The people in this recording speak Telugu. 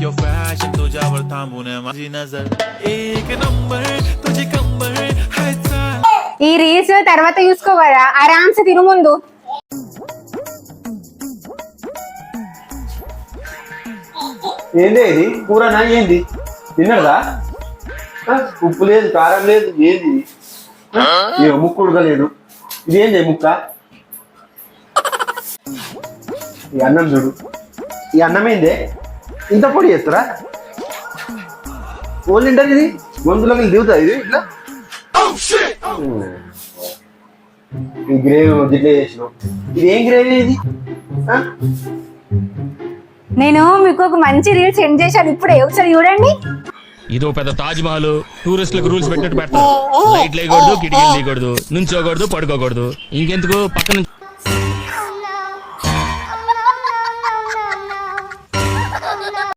Your fashion तुझ्या वर थांबून माझी नजर एक नंबर तुझी कंबर हाय चाल ఈ రీల్స్ తర్వాత చూసుకో కదా ఆరామ్స్ తిను ముందు ఏంది ఇది కూరనా ఏంది తిన్నదా ఆ, ఉప్పు లేదు కారం లేదు ఏంది ఆ, ఇగో ముక్కు ఉడకలేదు ఇది ఏంది ముక్క ఈ అన్నం చూడు ఈ అన్నం ఏంది ఇంత పొడి చేస్తారా? ఓన్లీ ఇంటర్ ఇది? గొంతులోకి దిగుతా ఇది? ఇట్లా. ఈ గ్రేవీ గిట్ల చేసినావు. ఇది ఏం గ్రేవీ ఇది? ఆ? నేను మీకు ఒక మంచి రీల్ సెండ్ చేశాను ఇప్పుడే. ఒకసారి చూడండి. ఇదో పెద్ద తాజ్ మహల్. టూరిస్టులకు రూల్స్ పెట్టినట్టు పెడతారు. లైట్ లేకూడదు కిటికీలు లేకూడదు నుంచోకూడదు పడుకోకూడదు. ఇంకెందుకు? పక్కన